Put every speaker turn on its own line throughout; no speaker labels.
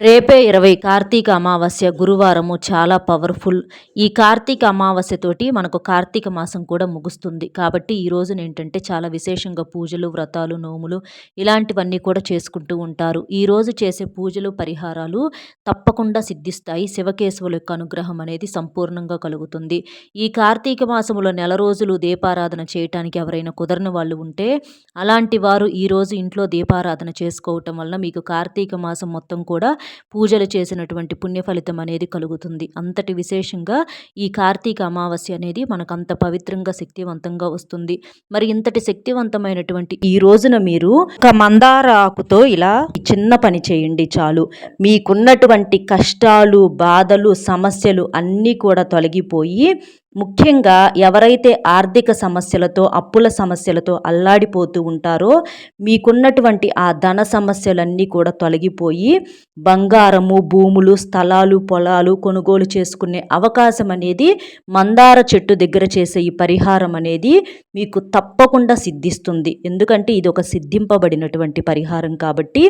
రేపే ఇరవై కార్తీక అమావాస్య గురువారము చాలా పవర్ఫుల్. ఈ కార్తీక అమావాస్యతోటి మనకు కార్తీక మాసం కూడా ముగుస్తుంది. కాబట్టి ఈ రోజున ఏంటంటే చాలా విశేషంగా పూజలు వ్రతాలు నోములు ఇలాంటివన్నీ కూడా చేసుకుంటూ ఉంటారు. ఈ రోజు చేసే పూజలు పరిహారాలు తప్పకుండా సిద్ధిస్తాయి. శివకేశవుల యొక్క అనుగ్రహం అనేది సంపూర్ణంగా కలుగుతుంది. ఈ కార్తీక మాసంలో నెల రోజులు దీపారాధన చేయటానికి ఎవరైనా కుదరని వాళ్ళు ఉంటే అలాంటి వారు ఈరోజు ఇంట్లో దీపారాధన చేసుకోవటం వలన మీకు కార్తీక మాసం మొత్తం కూడా పూజలు చేసినటువంటి పుణ్య ఫలితం అనేది కలుగుతుంది. అంతటి విశేషంగా ఈ కార్తీక అమావాస్య అనేది మనకు అంత పవిత్రంగా శక్తివంతంగా వస్తుంది. మరి ఇంతటి శక్తివంతమైనటువంటి ఈ రోజున మీరు ఒక మందార ఆకుతో ఇలా చిన్న పని చేయండి చాలు. మీకున్నటువంటి కష్టాలు బాధలు సమస్యలు అన్నీ కూడా తొలగిపోయి ముఖ్యంగా ఎవరైతే ఆర్థిక సమస్యలతో అప్పుల సమస్యలతో అల్లాడిపోతూ ఉంటారో మీకున్నటువంటి ఆ ధన సమస్యలన్నీ కూడా తొలగిపోయి బంగారము భూములు స్థలాలు పొలాలు కొనుగోలు చేసుకునే అవకాశం అనేది మందార చెట్టు దగ్గర చేసే ఈ పరిహారం అనేది మీకు తప్పకుండా సిద్ధిస్తుంది. ఎందుకంటే ఇది ఒక సిద్ధింపబడినటువంటి పరిహారం కాబట్టి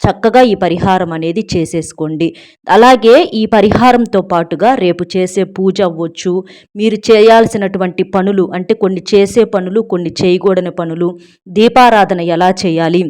చక్కగా ఈ పరిహారం అనేది చేసేసుకోండి. అలాగే ఈ పరిహారంతో పాటుగా రేపు చేసే పూజ అవ్వచ్చు మీరు చేయాల్సినటువంటి పనులు అంటే కొన్ని చేసే పనులు కొన్ని చేయకూడని పనులు దీపారాధన ఎలా చేయాలి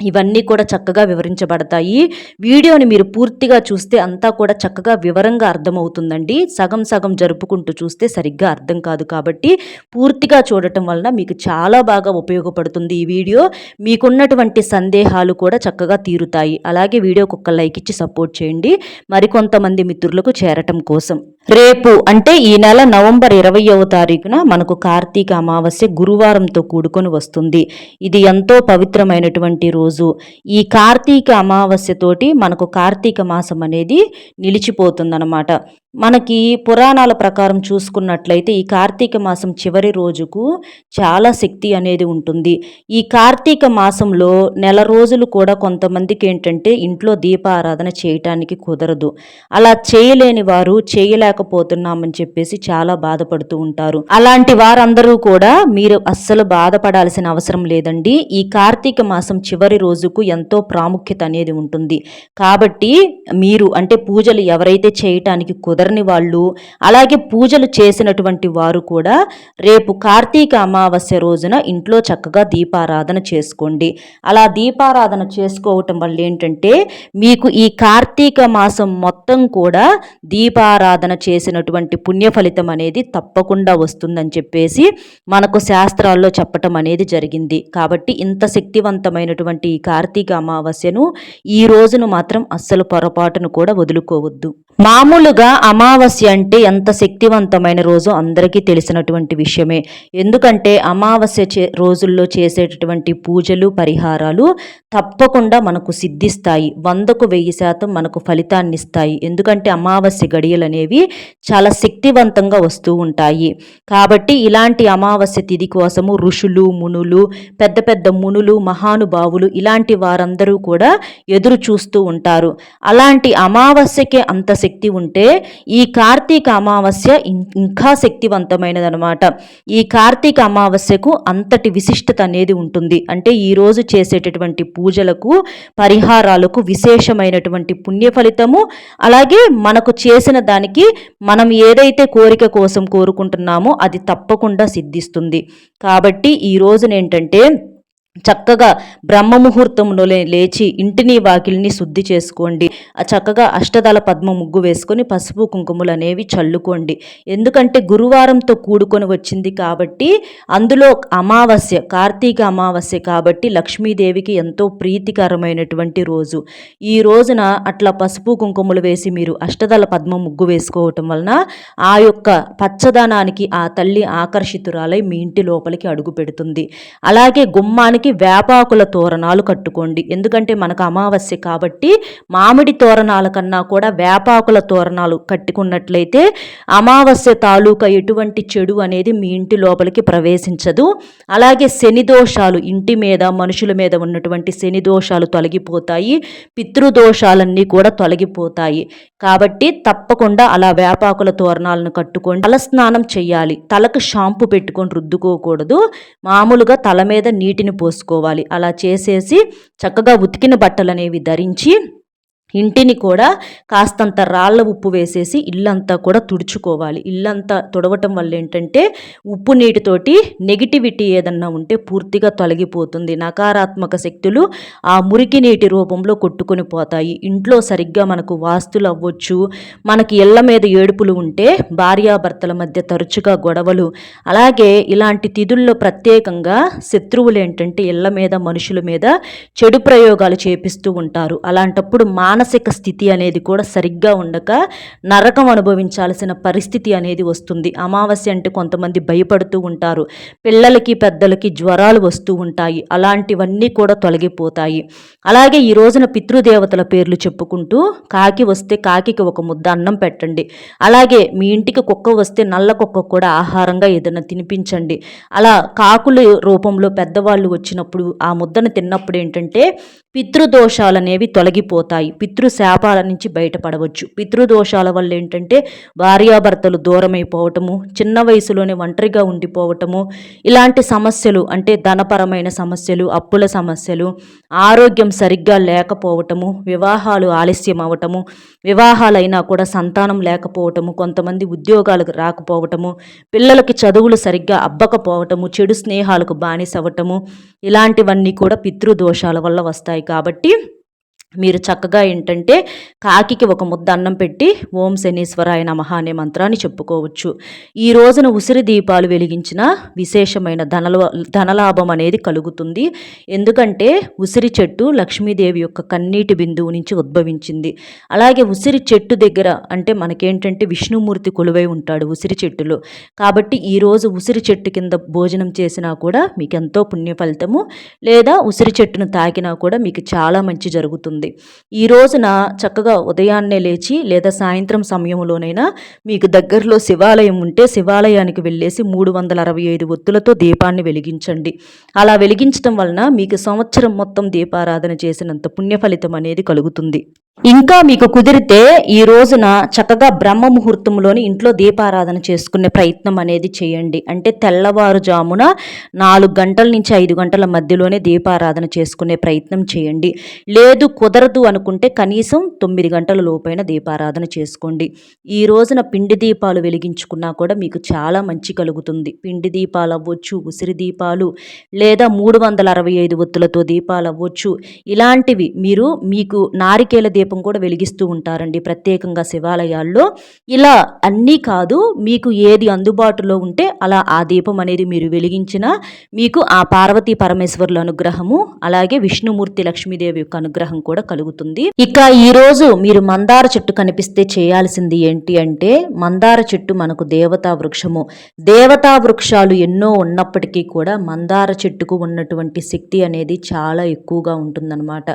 ఇవన్నీ కూడా చక్కగా వివరించబడతాయి. వీడియోని మీరు పూర్తిగా చూస్తే అంతా కూడా చక్కగా వివరంగా అర్థమవుతుందండి. సగం సగం జరుపుకుంటూ చూస్తే సరిగ్గా అర్థం కాదు కాబట్టి పూర్తిగా చూడటం వలన మీకు చాలా బాగా ఉపయోగపడుతుంది ఈ వీడియో. మీకున్నటువంటి సందేహాలు కూడా చక్కగా తీరుతాయి. అలాగే వీడియోకి ఒక లైక్ ఇచ్చి సపోర్ట్ చేయండి. మరికొంతమంది మిత్రులకు చేరటం కోసం. రేపు అంటే ఈ నెల నవంబర్ ఇరవయవ తారీఖున మనకు కార్తీక అమావాస్య గురువారంతో కూడుకొని వస్తుంది. ఇది ఎంతో పవిత్రమైనటువంటి రోజు. ఈ కార్తీక అమావాస్యతోటి మనకు కార్తీక మాసం అనేది నిలిచిపోతుందనమాట మనకి పురాణాల ప్రకారం చూసుకున్నట్లయితే ఈ కార్తీక మాసం చివరి రోజుకు చాలా శక్తి అనేది ఉంటుంది. ఈ కార్తీక మాసంలో నెల రోజులు కూడా కొంతమందికి ఏంటంటే ఇంట్లో దీపారాధన చేయటానికి కుదరదు. అలా చేయలేని వారు చేయలేకపోతున్నామని చెప్పేసి చాలా బాధపడుతూ ఉంటారు. అలాంటి వారందరూ కూడా మీరు అస్సలు బాధపడాల్సిన అవసరం లేదండి. ఈ కార్తీక మాసం చివరి రోజుకు ఎంతో ప్రాముఖ్యత అనేది ఉంటుంది. కాబట్టి మీరు అంటే పూజలు ఎవరైతే చేయటానికి కుదర కుదరని వాళ్ళు అలాగే పూజలు చేసినటువంటి వారు కూడా రేపు కార్తీక అమావాస్య రోజున ఇంట్లో చక్కగా దీపారాధన చేసుకోండి. అలా దీపారాధన చేసుకోవటం వల్ల ఏంటంటే మీకు ఈ కార్తీక మాసం మొత్తం కూడా దీపారాధన చేసినటువంటి పుణ్య ఫలితం అనేది తప్పకుండా వస్తుందని చెప్పేసి మనకు శాస్త్రాల్లో చెప్పటం అనేది జరిగింది. కాబట్టి ఇంత శక్తివంతమైనటువంటి ఈ కార్తీక అమావాస్యను ఈ రోజును మాత్రం అస్సలు పొరపాటును కూడా వదులుకోవద్దు. మామూలుగా అమావాస్య అంటే ఎంత శక్తివంతమైన రోజు అందరికీ తెలిసినటువంటి విషయమే. ఎందుకంటే అమావాస్య చే రోజుల్లో చేసేటటువంటి పూజలు పరిహారాలు తప్పకుండా మనకు సిద్ధిస్తాయి. వందకు వెయ్యి శాతం మనకు ఫలితాన్ని ఇస్తాయి ఎందుకంటే అమావాస్య గడియలు అనేవి చాలా శక్తివంతంగా వస్తూ ఉంటాయి. కాబట్టి ఇలాంటి అమావాస్య తిథి కోసము ఋషులు మునులు పెద్ద పెద్ద మునులు మహానుభావులు ఇలాంటి వారందరూ కూడా ఎదురు చూస్తూ ఉంటారు. అలాంటి అమావాస్యకే అంత శక్తి ఉంటే ఈ కార్తీక అమావాస్య ఇంకా శక్తివంతమైనదనమాట ఈ కార్తీక అమావాస్యకు అంతటి విశిష్టత అనేది ఉంటుంది. అంటే ఈరోజు చేసేటటువంటి పూజలకు పరిహారాలకు విశేషమైనటువంటి పుణ్య ఫలితము అలాగే మనకు చేసిన దానికి మనం ఏదైతే కోరిక కోసం కోరుకుంటున్నామో అది తప్పకుండా సిద్ధిస్తుంది. కాబట్టి ఈ రోజునేంటంటే చక్కగా బ్రహ్మముహూర్తంలో లేచి ఇంటిని వాకిలిని శుద్ధి చేసుకోండి. ఆ చక్కగా అష్టదళ పద్మ ముగ్గు వేసుకొని పసుపు కుంకుమలు అనేవి చల్లుకోండి. ఎందుకంటే గురువారంతో కూడుకొని వచ్చింది కాబట్టి అందులో అమావాస్య కార్తీక అమావాస్య కాబట్టి లక్ష్మీదేవికి ఎంతో ప్రీతికరమైనటువంటి రోజు. ఈ రోజున అట్లా పసుపు కుంకుమలు వేసి మీరు అష్టదళ పద్మ ముగ్గు వేసుకోవటం వలన ఆ యొక్క పచ్చదనానికి ఆ తల్లి ఆకర్షితురాలై మీ ఇంటి లోపలికి అడుగు పెడుతుంది. అలాగే గుమ్మానికి దానికి వేపాకుల తోరణాలు కట్టుకోండి. ఎందుకంటే మనకు అమావాస్య కాబట్టి మామిడి తోరణాల కన్నా కూడా వేపాకుల తోరణాలు కట్టుకున్నట్లయితే అమావాస్య తాలూకా ఎటువంటి చెడు అనేది మీ ఇంటి లోపలికి ప్రవేశించదు. అలాగే శని దోషాలు ఇంటి మీద మనుషుల మీద ఉన్నటువంటి శని దోషాలు తొలగిపోతాయి. పితృదోషాలన్నీ కూడా తొలగిపోతాయి. కాబట్టి తప్పకుండా అలా వేపాకుల తోరణాలను కట్టుకోండి. తల స్నానం చేయాలి. తలకు షాంపు పెట్టుకొని రుద్దుకోకూడదు. మామూలుగా తల మీద నీటిని పోసుకోవాలి అలా చేసేసి చక్కగా ఉతికిన బట్టలు అనేవి ధరించి ఇంటిని కూడా కాస్తంత రాళ్ళ ఉప్పు వేసేసి ఇల్లంతా కూడా తుడుచుకోవాలి. ఇల్లంతా తుడవటం వల్ల ఏంటంటే ఉప్పు నీటితోటి నెగిటివిటీ ఏదన్నా ఉంటే పూర్తిగా తొలగిపోతుంది. నకారాత్మక శక్తులు ఆ మురికి నీటి రూపంలో కొట్టుకొని పోతాయి. ఇంట్లో సరిగ్గా మనకు వాస్తులు అవ్వచ్చు మనకి ఇళ్ళ మీద ఏడుపులు ఉంటే భార్యాభర్తల మధ్య తరచుగా గొడవలు. అలాగే ఇలాంటి తిథుల్లో ప్రత్యేకంగా శత్రువులు ఏంటంటే ఇళ్ళ మీద మనుషుల మీద చెడు ప్రయోగాలు చేపిస్తూ ఉంటారు. అలాంటప్పుడు మానవ మానసిక స్థితి అనేది కూడా సరిగ్గా ఉండక నరకం అనుభవించాల్సిన పరిస్థితి అనేది వస్తుంది. అమావాస్య అంటే కొంతమంది భయపడుతూ ఉంటారు. పిల్లలకి పెద్దలకి జ్వరాలు వస్తూ ఉంటాయి. అలాంటివన్నీ కూడా తొలగిపోతాయి. అలాగే ఈ రోజున పితృదేవతల పేర్లు చెప్పుకుంటూ కాకి వస్తే కాకి ఒక ముద్ద అన్నం పెట్టండి. అలాగే మీ ఇంటికి కుక్క వస్తే నల్ల కుక్క కూడా ఆహారంగా ఏదైనా తినిపించండి. అలా కాకుల రూపంలో పెద్దవాళ్ళు వచ్చినప్పుడు ఆ ముద్దను తిన్నప్పుడు ఏంటంటే పితృదోషాలు అనేవి తొలగిపోతాయి. పితృశాపాల నుంచి బయటపడవచ్చు. పితృదోషాల వల్ల ఏంటంటే భార్యాభర్తలు దూరమైపోవటము చిన్న వయసులోనే ఒంటరిగా ఉండిపోవటము ఇలాంటి సమస్యలు అంటే ధనపరమైన సమస్యలు అప్పుల సమస్యలు ఆరోగ్యం సరిగ్గా లేకపోవటము వివాహాలు ఆలస్యం అవటము వివాహాలైనా కూడా సంతానం లేకపోవటము కొంతమంది ఉద్యోగాలకు రాకపోవటము పిల్లలకి చదువులు సరిగ్గా అబ్బకపోవటము చెడు స్నేహాలకు బానిసవటము ఇలాంటివన్నీ కూడా పితృదోషాల వల్ల వస్తాయి కాబట్టి మీరు చక్కగా ఏంటంటే కాకికి ఒక ముద్ద అన్నం పెట్టి ఓం శనీశ్వరాయ నమః అనే మంత్రాన్ని చెప్పుకోవచ్చు. ఈ రోజున ఉసిరి దీపాలు వెలిగించిన విశేషమైన ధనల ధనలాభం అనేది కలుగుతుంది. ఎందుకంటే ఉసిరి చెట్టు లక్ష్మీదేవి యొక్క కన్నీటి బిందువు నుంచి ఉద్భవించింది. అలాగే ఉసిరి చెట్టు దగ్గర అంటే మనకేంటంటే విష్ణుమూర్తి కొలువై ఉంటాడు ఉసిరి చెట్టులో. కాబట్టి ఈరోజు ఉసిరి చెట్టు కింద భోజనం చేసినా కూడా మీకు ఎంతో పుణ్య ఫలితము లేదా ఉసిరి చెట్టును తాకినా కూడా మీకు చాలా మంచి జరుగుతుంది. ఉంటుంది ఈ రోజున చక్కగా ఉదయాన్నే లేచి లేదా సాయంత్రం సమయంలోనైనా మీకు దగ్గరలో శివాలయం ఉంటే శివాలయానికి వెళ్ళేసి మూడు వందల అరవై ఐదు ఒత్తులతో దీపాన్ని వెలిగించండి. అలా వెలిగించడం వలన మీకు సంవత్సరం మొత్తం దీపారాధన చేసినంత పుణ్య ఫలితం అనేది కలుగుతుంది. ఇంకా మీకు కుదిరితే ఈ రోజున చక్కగా బ్రహ్మ ముహూర్తంలోని ఇంట్లో దీపారాధన చేసుకునే ప్రయత్నం అనేది చేయండి. అంటే తెల్లవారుజామున నాలుగు గంటల నుంచి ఐదు గంటల మధ్యలోనే దీపారాధన చేసుకునే ప్రయత్నం చేయండి. లేదు కుదరదు అనుకుంటే కనీసం తొమ్మిది గంటల లోపైన దీపారాధన చేసుకోండి. ఈ రోజున పిండి దీపాలు వెలిగించుకున్నా కూడా మీకు చాలా మంచి కలుగుతుంది. పిండి దీపాలు అవ్వచ్చు ఉసిరి దీపాలు లేదా మూడు వందల అరవై ఐదు ఒత్తులతో దీపాలు అవ్వచ్చు. ఇలాంటివి మీరు మీకు నారికేల దీపం కూడా వెలిగిస్తూ ఉంటారండి ప్రత్యేకంగా శివాలయాల్లో. ఇలా అన్నీ కాదు మీకు ఏది అందుబాటులో ఉంటే అలా ఆ దీపం అనేది మీరు వెలిగించిన మీకు ఆ పార్వతీ పరమేశ్వరుల అనుగ్రహము అలాగే విష్ణుమూర్తి లక్ష్మీదేవి యొక్క అనుగ్రహం కూడా కలుగుతుంది. ఇక ఈ రోజు మీరు మందార చెట్టు కనిపిస్తే చేయాల్సింది ఏంటి అంటే మందార చెట్టు మనకు దేవతా వృక్షము. దేవతా వృక్షాలు ఎన్నో ఉన్నప్పటికీ కూడా మందార చెట్టుకు ఉన్నటువంటి శక్తి అనేది చాలా ఎక్కువగా ఉంటుందన్నమాట.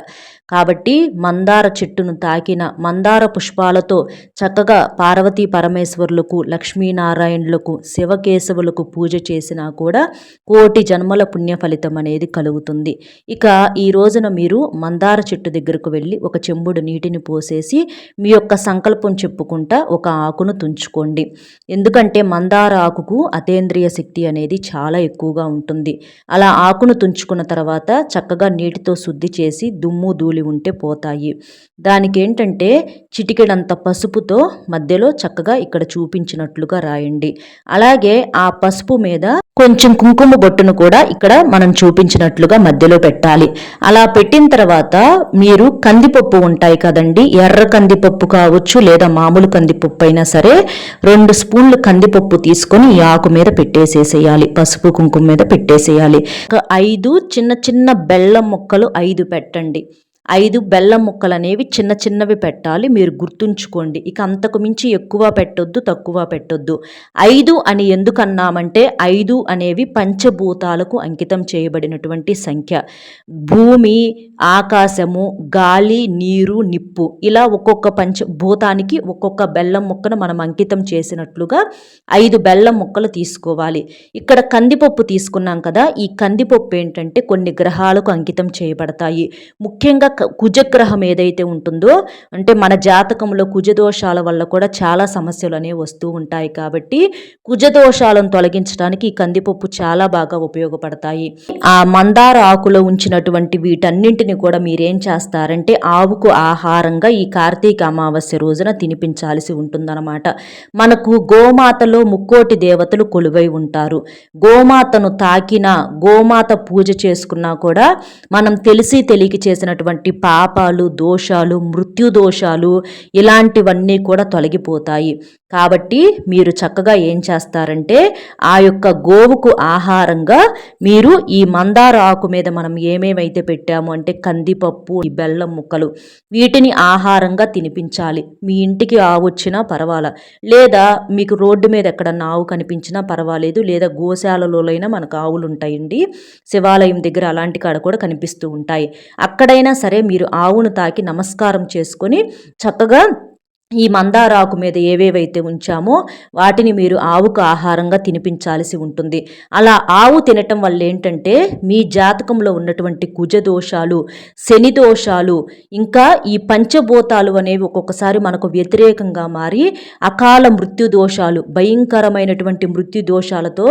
కాబట్టి మందార చెట్టును తాకిన మందార పుష్పాలతో చక్కగా పార్వతీ పరమేశ్వరులకు లక్ష్మీనారాయణులకు శివకేశవులకు పూజ చేసినా కూడా కోటి జన్మల పుణ్య ఫలితం అనేది కలుగుతుంది. ఇక ఈ రోజున మీరు మందార చెట్టు దగ్గర దగ్గరకు వెళ్ళి ఒక చెంబుడు నీటిని పోసేసి మీ యొక్క సంకల్పం చెప్పుకుంటా ఒక ఆకును తుంచుకోండి. ఎందుకంటే మందార ఆకుకు అతేంద్రియ శక్తి అనేది చాలా ఎక్కువగా ఉంటుంది. అలా ఆకును తుంచుకున్న తర్వాత చక్కగా నీటితో శుద్ధి చేసి దుమ్ము ధూళి ఉంటే పోతాయి. దానికి ఏంటంటే చిటికెడంత పసుపుతో మధ్యలో చక్కగా ఇక్కడ చూపించినట్లుగా రాయండి. అలాగే ఆ పసుపు మీద కొంచెం కుంకుమ బొట్టును కూడా ఇక్కడ మనం చూపించినట్లుగా మధ్యలో పెట్టాలి. అలా పెట్టిన తర్వాత మీరు కందిపప్పు ఉంటాయి కదండి ఎర్ర కందిపప్పు కావచ్చు లేదా మామూలు కందిపప్పు అయినా సరే రెండు స్పూన్లు కందిపప్పు తీసుకొని ఈ ఆకు మీద పెట్టేసేసేయాలి పసుపు కుంకుమ మీద పెట్టేసేయాలి. ఐదు చిన్న చిన్న బెల్లం ముక్కలు ఐదు పెట్టండి. ఐదు బెల్లం ముక్కలు అనేవి చిన్న చిన్నవి పెట్టాలి. మీరు గుర్తుంచుకోండి. ఇక అంతకు మించి ఎక్కువ పెట్టొద్దు తక్కువ పెట్టొద్దు. ఐదు అని ఎందుకన్నామంటే ఐదు అనేవి పంచభూతాలకు అంకితం చేయబడినటువంటి సంఖ్య. భూమి ఆకాశము గాలి నీరు నిప్పు ఇలా ఒక్కొక్క పంచభూతానికి ఒక్కొక్క బెల్లం ముక్కను మనం అంకితం చేసినట్లుగా ఐదు బెల్లం ముక్కలు తీసుకోవాలి. ఇక్కడ కందిపప్పు తీసుకున్నాం కదా. ఈ కందిపప్పు ఏంటంటే కొన్ని గ్రహాలకు అంకితం చేయబడతాయి. ముఖ్యంగా కుజగ్రహం ఏదైతే ఉంటుందో అంటే మన జాతకంలో కుజదోషాల వల్ల కూడా చాలా సమస్యలు అనేవి వస్తూ ఉంటాయి కాబట్టి కుజదోషాలను తొలగించడానికి ఈ కందిపప్పు చాలా బాగా ఉపయోగపడతాయి. ఆ మందార ఆకులో ఉంచినటువంటి వీటన్నింటిని కూడా మీరేం చేస్తారంటే ఆవుకు ఆహారంగా ఈ కార్తీక అమావాస్య రోజున తినిపించాల్సి ఉంటుందన్నమాట. మనకు గోమాతలో ముక్కోటి దేవతలు కొలువై ఉంటారు. గోమాతను తాకినా గోమాత పూజ చేసుకున్నా కూడా మనం తెలిసి తెలియక చేసినటువంటి పాపాలు దోషాలు మృత్యు దోషాలు ఇలాంటివన్నీ కూడా తొలగిపోతాయి. కాబట్టి మీరు చక్కగా ఏం చేస్తారంటే ఆ యొక్క గోవుకు ఆహారంగా మీరు ఈ మందార ఆకు మీద మనం ఏమేమైతే పెట్టాము అంటే కందిపప్పు ఈ బెల్లం ముక్కలు వీటిని ఆహారంగా తినిపించాలి. మీ ఇంటికి ఆవు వచ్చినా పర్వాలా. లేదా మీకు రోడ్డు మీద ఎక్కడన్నా ఆవు కనిపించినా పర్వాలేదు. లేదా గోశాలలోనైనా మనకు ఆవులు ఉంటాయండి. శివాలయం దగ్గర అలాంటి కాడ కూడా కనిపిస్తూ ఉంటాయి. అక్కడైనా సరే మీరు ఆవును తాకి నమస్కారం చేసుకొని చక్కగా ఈ మందారాకు మీద ఏవేవైతే ఉంచామో వాటిని మీరు ఆవుకు ఆహారంగా తినిపించాల్సి ఉంటుంది. అలా ఆవు తినటం వల్ల ఏంటంటే మీ జాతకంలో ఉన్నటువంటి కుజ దోషాలు శని దోషాలు ఇంకా ఈ పంచభూతాలు అనేవి ఒక్కొక్కసారి మనకు వ్యతిరేకంగా మారి అకాల మృత్యు దోషాలు భయంకరమైనటువంటి మృత్యు దోషాలతో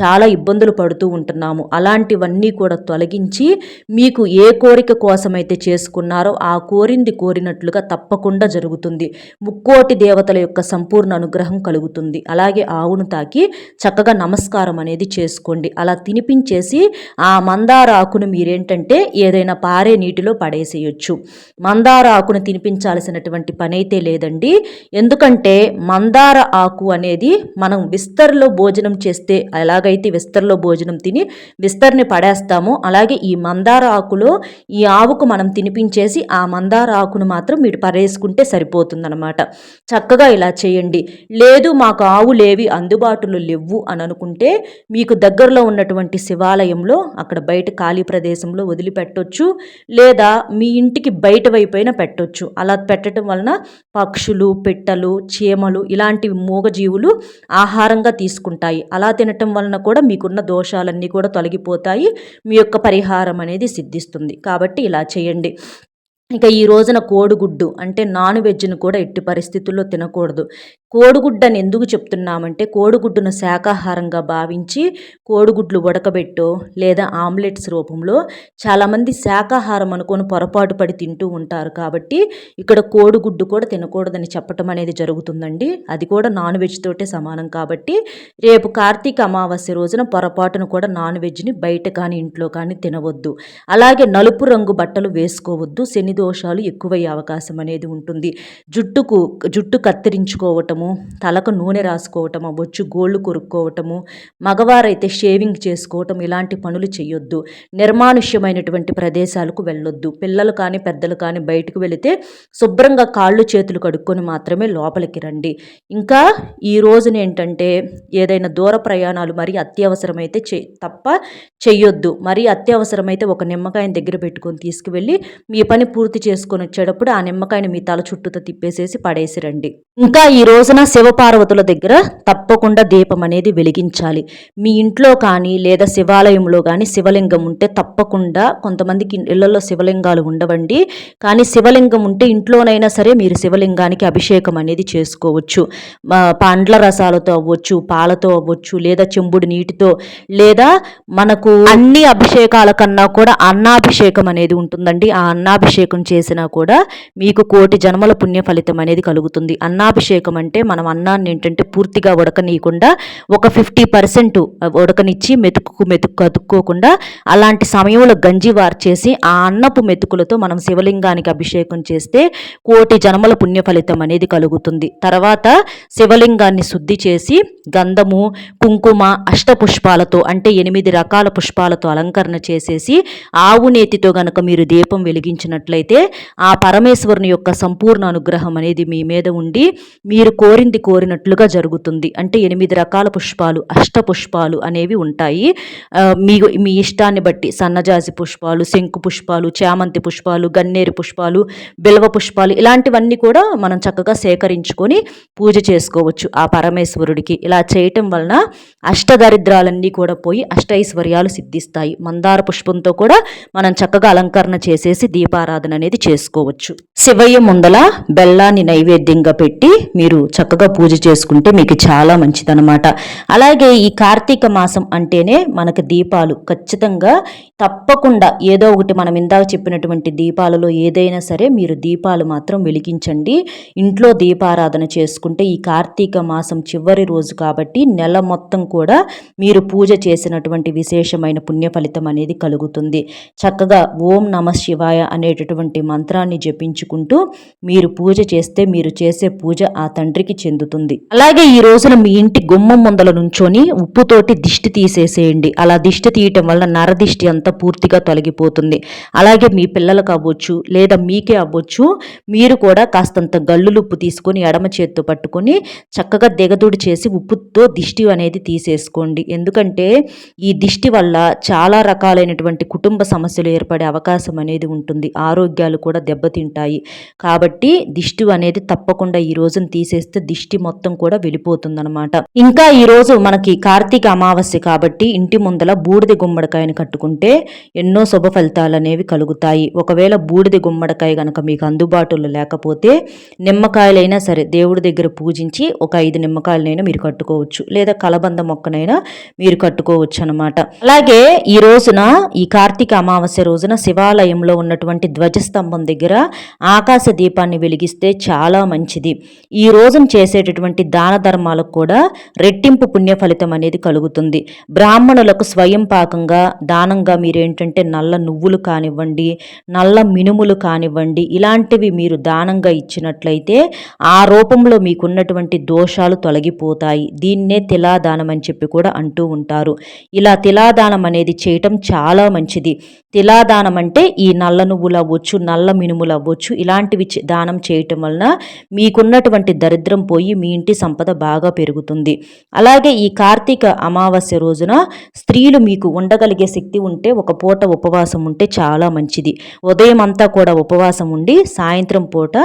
చాలా ఇబ్బందులు పడుతూ ఉంటున్నాము. అలాంటివన్నీ కూడా తొలగించి మీకు ఏ కోరిక కోసమైతే చేసుకున్నారో ఆ కోరింది కోరినట్లుగా తప్పకుండా జరుగుతుంది. ముక్కోటి దేవతల యొక్క సంపూర్ణ అనుగ్రహం కలుగుతుంది. అలాగే ఆవును తాకి చక్కగా నమస్కారం అనేది చేసుకోండి. అలా తినిపించేసి ఆ మందార ఆకును మీరేంటంటే ఏదైనా పారే నీటిలో పడేసేయొచ్చు. మందార ఆకును తినిపించాల్సినటువంటి పని అయితే లేదండి. ఎందుకంటే మందార ఆకు అనేది మనం విస్తర్లో భోజనం చేస్తే ఎలాగైతే విస్తర్లో భోజనం తిని విస్తర్ని పడేస్తామో అలాగే ఈ మందార ఆకులో ఈ ఆవుకు మనం తినిపించేసి ఆ మందార ఆకును మాత్రం మీరు పడేసుకుంటే సరిపోతుందన్నమాట. చక్కగా ఇలా చేయండి. లేదు మాకు ఆవులేవి అందుబాటులో లేవు అని అనుకుంటే మీకు దగ్గరలో ఉన్నటువంటి శివాలయంలో అక్కడ బయట ఖాళీ ప్రదేశంలో వదిలిపెట్టొచ్చు. లేదా మీ ఇంటికి బయట వైపైన పెట్టొచ్చు. అలా పెట్టడం వలన పక్షులు పిట్టలు చీమలు ఇలాంటివి మూగజీవులు ఆహారంగా తీసుకుంటాయి. అలా తినటం వలన కూడా మీకున్న దోషాలన్నీ కూడా తొలగిపోతాయి. మీ యొక్క పరిహారం అనేది సిద్ధిస్తుంది. కాబట్టి ఇలా చేయండి. ఇక ఈ రోజున కోడిగుడ్డు అంటే నాన్ వెజ్ను కూడా ఎట్టి పరిస్థితుల్లో తినకూడదు. కోడిగుడ్డని ఎందుకు చెప్తున్నామంటే కోడిగుడ్డును శాకాహారంగా భావించి కోడిగుడ్లు ఉడకబెట్టో లేదా ఆమ్లెట్స్ రూపంలో చాలామంది శాకాహారం అనుకొని పొరపాటు పడి తింటూ ఉంటారు కాబట్టి ఇక్కడ కోడిగుడ్డు కూడా తినకూడదని చెప్పటం అనేది జరుగుతుందండి. అది కూడా నాన్ వెజ్ తోటే సమానం కాబట్టి రేపు కార్తీక అమావాస్య రోజున పొరపాటును కూడా నాన్ వెజ్ని బయట కానీ ఇంట్లో కానీ తినవద్దు. అలాగే నలుపు రంగు బట్టలు వేసుకోవద్దు. శని దోషాలు ఎక్కువయ్యే అవకాశం అనేది ఉంటుంది. జుట్టుకు జుట్టు చేసుకోవటము తలకు నూనె రాసుకోవటము బొచ్చు గోళ్ళు కొరుక్కోవటము మగవారైతే షేవింగ్ చేసుకోవటం ఇలాంటి పనులు చేయొద్దు నిర్మానుష్యమైనటువంటి ప్రదేశాలకు వెళ్ళొద్దు. పిల్లలు కానీ పెద్దలు కానీ బయటకు వెళితే శుభ్రంగా కాళ్ళు చేతులు కడుక్కొని మాత్రమే లోపలికి రండి. ఇంకా ఈ రోజున ఏంటంటే ఏదైనా దూర ప్రయాణాలు మరీ అత్యవసరమైతే చే తప్ప చెయ్యొద్దు. మరీ అత్యవసరమైతే ఒక నిమ్మకాయని దగ్గర పెట్టుకొని తీసుకువెళ్ళి మీ పని పూర్తి చేసుకొని వచ్చేటప్పుడు ఆ నిమ్మకాయని మీ తల చుట్టూతో తిప్పేసేసి పడేసి రండి. ఇంకా ఈ రోజు రోజున శివపార్వతుల దగ్గర తప్పకుండా దీపం అనేది వెలిగించాలి. మీ ఇంట్లో కానీ లేదా శివాలయంలో కానీ శివలింగం ఉంటే తప్పకుండా కొంతమందికి ఇళ్ళలో శివలింగాలు ఉండవండి. కానీ శివలింగం ఉంటే ఇంట్లోనైనా సరే మీరు శివలింగానికి అభిషేకం అనేది చేసుకోవచ్చు. పండ్ల రసాలతో అవ్వచ్చు పాలతో అవ్వచ్చు లేదా చెంబుడు నీటితో లేదా మనకు అన్ని అభిషేకాల కన్నా కూడా అన్నాభిషేకం అనేది ఉంటుందండి. ఆ అన్నాభిషేకం చేసినా కూడా మీకు కోటి జన్మల పుణ్య ఫలితం అనేది కలుగుతుంది. అన్నాభిషేకం అంటే మనం అన్నాన్ని ఏంటంటే పూర్తిగా ఉడకనీయకుండా ఒక ఫిఫ్టీ పర్సెంట్ ఉడకనిచ్చి మెతుకు మెతుకు అతుక్కోకుండా అలాంటి సమయంలో గంజి వార్చేసి ఆ అన్నపు మెతుకులతో మనం శివలింగానికి అభిషేకం చేస్తే కోటి జన్మల పుణ్య ఫలితం అనేది కలుగుతుంది. తర్వాత శివలింగాన్ని శుద్ధి చేసి గంధము కుంకుమ అష్టపుష్పాలతో అంటే ఎనిమిది రకాల పుష్పాలతో అలంకరణ చేసేసి ఆవు నేతితో గనక మీరు దీపం వెలిగించినట్లయితే ఆ పరమేశ్వరుని యొక్క సంపూర్ణ అనుగ్రహం అనేది మీ మీద ఉండి మీరు కోరింది కోరినట్లుగా జరుగుతుంది. అంటే ఎనిమిది రకాల పుష్పాలు అష్ట పుష్పాలు అనేవి ఉంటాయి. మీ మీ ఇష్టాన్ని బట్టి సన్నజాజి పుష్పాలు శంకు పుష్పాలు చామంతి పుష్పాలు గన్నేరు పుష్పాలు బిల్వ పుష్పాలు ఇలాంటివన్నీ కూడా మనం చక్కగా సేకరించుకొని పూజ చేసుకోవచ్చు ఆ పరమేశ్వరుడికి. ఇలా చేయటం వలన అష్టదరిద్రాలన్నీ కూడా పోయి అష్టైశ్వర్యాలు సిద్ధిస్తాయి. మందార పుష్పంతో కూడా మనం చక్కగా అలంకరణ చేసేసి దీపారాధన అనేది చేసుకోవచ్చు. శివయ్య ముందల బెల్లాన్ని నైవేద్యంగా పెట్టి మీరు చక్కగా పూజ చేసుకుంటే మీకు చాలా మంచిదన్నమాట. అలాగే ఈ కార్తీక మాసం అంటేనే మనకు దీపాలు ఖచ్చితంగా తప్పకుండా ఏదో ఒకటి మనం ఇందాక చెప్పినటువంటి దీపాలలో ఏదైనా సరే మీరు దీపాలు మాత్రం వెలిగించండి. ఇంట్లో దీపారాధన చేసుకుంటే ఈ కార్తీక మాసం చివరి రోజు కాబట్టి నెల మొత్తం కూడా మీరు పూజ చేసినటువంటి విశేషమైన పుణ్య ఫలితం అనేది కలుగుతుంది. చక్కగా ఓం నమ శివాయ అనేటటువంటి మంత్రాన్ని జపించు జపించుకుంటూ మీరు పూజ చేస్తే మీరు చేసే పూజ ఆ తండ్రికి చెందుతుంది. అలాగే ఈ రోజున మీ ఇంటి గుమ్మం ముందల నుంచొని ఉప్పుతోటి దిష్టి తీసేసేయండి. అలా దిష్టి తీయటం వల్ల నరదిష్టి అంతా పూర్తిగా తొలగిపోతుంది. అలాగే మీ పిల్లలకు అవ్వచ్చు లేదా మీకే అవ్వచ్చు మీరు కూడా కాస్తంత గల్లులు ఉప్పు తీసుకొని ఎడమ చేత్తో పట్టుకొని చక్కగా దిగదుడి చేసి ఉప్పుతో దిష్టి అనేది తీసేసుకోండి. ఎందుకంటే ఈ దిష్టి వల్ల చాలా రకాలైనటువంటి కుటుంబ సమస్యలు ఏర్పడే అవకాశం అనేది ఉంటుంది. ఆరోగ్యాలు కూడా దెబ్బతింటాయి. కాబట్టి దిష్టి అనేది తప్పకుండా ఈ రోజును తీసేస్తే దిష్టి మొత్తం కూడా వెళ్ళిపోతుందనమాట ఇంకా ఈ రోజు మనకి కార్తీక అమావాస్య కాబట్టి ఇంటి ముందల బూడిద గుమ్మడికాయను కట్టుకుంటే ఎన్నో శుభ ఫలితాలు అనేవి కలుగుతాయి. ఒకవేళ బూడిద గుమ్మడికాయ గనక మీకు అందుబాటులో లేకపోతే నిమ్మకాయలైనా సరే దేవుడి దగ్గర పూజించి ఒక ఐదు నిమ్మకాయలనైనా మీరు కట్టుకోవచ్చు. లేదా కలబంద మొక్కనైనా మీరు కట్టుకోవచ్చు అనమాట అలాగే ఈ రోజున ఈ కార్తీక అమావాస్య రోజున శివాలయంలో ఉన్నటువంటి ధ్వజస్తంభం దగ్గర ఆకాశ దీపాన్ని వెలిగిస్తే చాలా మంచిది. ఈ రోజున చేసేటటువంటి దాన ధర్మాలకు కూడా రెట్టింపు పుణ్య ఫలితం అనేది కలుగుతుంది. బ్రాహ్మణులకు స్వయం పాకంగా దానంగా మీరేంటంటే నల్ల నువ్వులు కానివ్వండి నల్ల మినుములు కానివ్వండి ఇలాంటివి మీరు దానంగా ఇచ్చినట్లయితే ఆ రూపంలో మీకున్నటువంటి దోషాలు తొలగిపోతాయి. దీన్నే తిలాదానం అని చెప్పి కూడా అంటూ ఉంటారు. ఇలా తిలాదానం అనేది చేయటం చాలా మంచిది. తిలాదానం అంటే ఈ నల్ల నువ్వులు అవ్వచ్చు నల్ల మినుములు అవ్వచ్చు ఇలాంటివి దానం చేయటం వలన మీకున్నటువంటి దరిద్రం పోయి మీ ఇంటి సంపద బాగా పెరుగుతుంది. అలాగే ఈ కార్తీక అమావాస్య రోజున స్త్రీలు మీకు ఉండగలిగే శక్తి ఉంటే ఒక పూట ఉపవాసం ఉంటే చాలా మంచిది. ఉదయం అంతా కూడా ఉపవాసం ఉండి సాయంత్రం పూట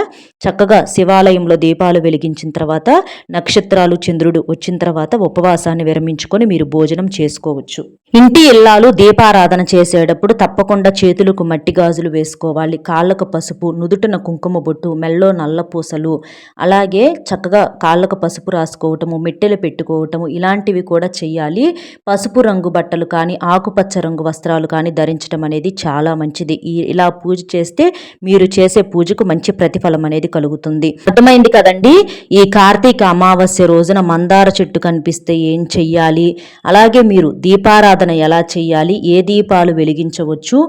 చక్కగా శివాలయంలో దీపాలు వెలిగించిన తర్వాత నక్షత్రాలు చంద్రుడు వచ్చిన తర్వాత ఉపవాసాన్ని విరమించుకొని మీరు భోజనం చేసుకోవచ్చు. ఇంటి ఇల్లాలు దీపారాధన చేసేటప్పుడు తప్పకుండా చేతులకు మట్టి గాజులు వేసుకోవాలి. కాళ్ళకు పసుపు నుదుటిన కుంకుమ బొట్టు మెల్లో నల్ల పూసలు అలాగే చక్కగా కాళ్ళకు పసుపు రాసుకోవటము మెట్టెలు పెట్టుకోవటము ఇలాంటివి కూడా చేయాలి పసుపు రంగు బట్టలు కానీ ఆకుపచ్చ రంగు వస్త్రాలు కానీ ధరించడం అనేది చాలా మంచిది. ఈ ఇలా పూజ చేస్తే మీరు చేసే పూజకు మంచి ప్రతిఫలం అనేది కలుగుతుంది. అర్థమైంది కదండి? ఈ కార్తీక అమావాస్య రోజున మందార చెట్టు కనిపిస్తే ఏం చెయ్యాలి? అలాగే మీరు దీపారాధన ఎలా చెయ్యాలి? ఏ దీపాలు వెలిగించవచ్చు?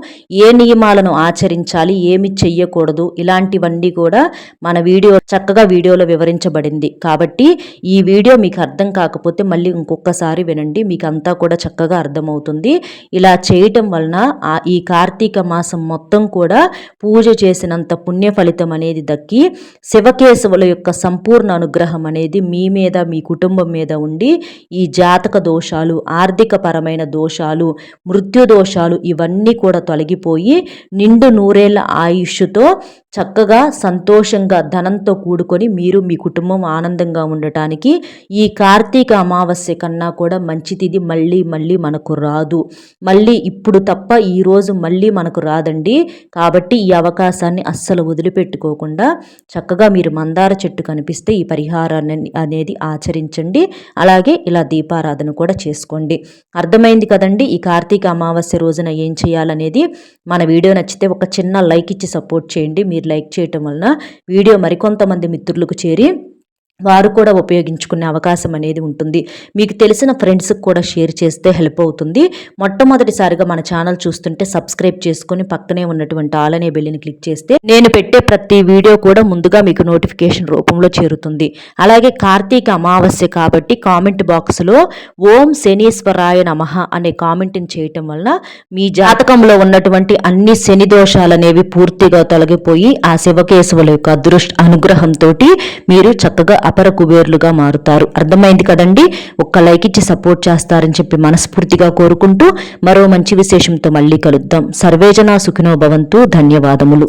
ఏ నియమాలను ఆచరించాలి? ఏమి చెయ్యకూడదు? ఇలాంటివన్నీ కూడా మన వీడియో చక్కగా వీడియోలో వివరించబడింది. కాబట్టి ఈ వీడియో మీకు అర్థం కాకపోతే మళ్ళీ ఇంకొకసారి వినండి. మీకు అంతా కూడా చక్కగా అర్థమవుతుంది. ఇలా చేయటం వలన ఆ ఈ కార్తీక మాసం మొత్తం కూడా పూజ చేసినంత పుణ్య ఫలితం అనేది దక్కి శివకేశవుల యొక్క సంపూర్ణ అనుగ్రహం అనేది మీ మీద మీ కుటుంబం మీద ఉండి ఈ జాతక దోషాలు ఆర్థిక పరమైన దోషాలు మృత్యు దోషాలు ఇవన్నీ కూడా తొలగిపోయి నిండు నూరేళ్ళ ఆయుష్తో చక్కగా సంతోషంగా ధనంతో కూడుకొని మీరు మీ కుటుంబం ఆనందంగా ఉండటానికి ఈ కార్తీక అమావాస్య కన్నా కూడా మంచి తిది మళ్ళీ మళ్ళీ మనకు రాదు. మళ్ళీ ఇప్పుడు తప్ప ఈ రోజు మళ్ళీ మనకు రాదండి. కాబట్టి ఈ అవకాశాన్ని అస్సలు వదిలిపెట్టుకోకుండా చక్కగా మీరు మందార చెట్టు కనిపిస్తే ఈ పరిహారాన్ని అనేది ఆచరించండి. అలాగే ఇలా దీపారాధన కూడా చేసుకోండి. అర్థమైంది కదండి? ఈ కార్తీక అమావాస్య రోజున ఏం చేయాలనేది? మన వీడియో నచ్చితే ఒక చిన్న లైక్ ఇచ్చి సపోర్ట్ చేయండి. మీరు లైక్ చేయటం వలన వీడియో మరికొంతమంది మిత్రులకు చేరి వారు కూడా ఉపయోగించుకునే అవకాశం అనేది ఉంటుంది. మీకు తెలిసిన ఫ్రెండ్స్కి కూడా షేర్ చేస్తే హెల్ప్ అవుతుంది. మొట్టమొదటిసారిగా మన ఛానల్ చూస్తుంటే సబ్స్క్రైబ్ చేసుకుని పక్కనే ఉన్నటువంటి ఆల్ అనే బెల్లిని క్లిక్ చేస్తే నేను పెట్టే ప్రతి వీడియో కూడా ముందుగా మీకు నోటిఫికేషన్ రూపంలో చేరుతుంది. అలాగే కార్తీక అమావాస్య కాబట్టి కామెంట్ బాక్స్లో ఓం శనీశ్వరాయ నమః అనే కామెంట్ని చేయటం వలన మీ జాతకంలో ఉన్నటువంటి అన్ని శని దోషాలు అనేవి పూర్తిగా తొలగిపోయి ఆ శివకేశవుల యొక్క అదృష్ట అనుగ్రహంతో మీరు చక్కగా అపర కుబేరులుగా మారుతారు. అర్థమైంది కదండి? ఒక్క లైక్ ఇచ్చి సపోర్ట్ చేస్తారని చెప్పి మనస్ఫూర్తిగా కోరుకుంటూ మరో మంచి విశేషంతో మళ్ళీ కలుద్దాం. సర్వేజన సుఖినో భవంతు. ధన్యవాదములు.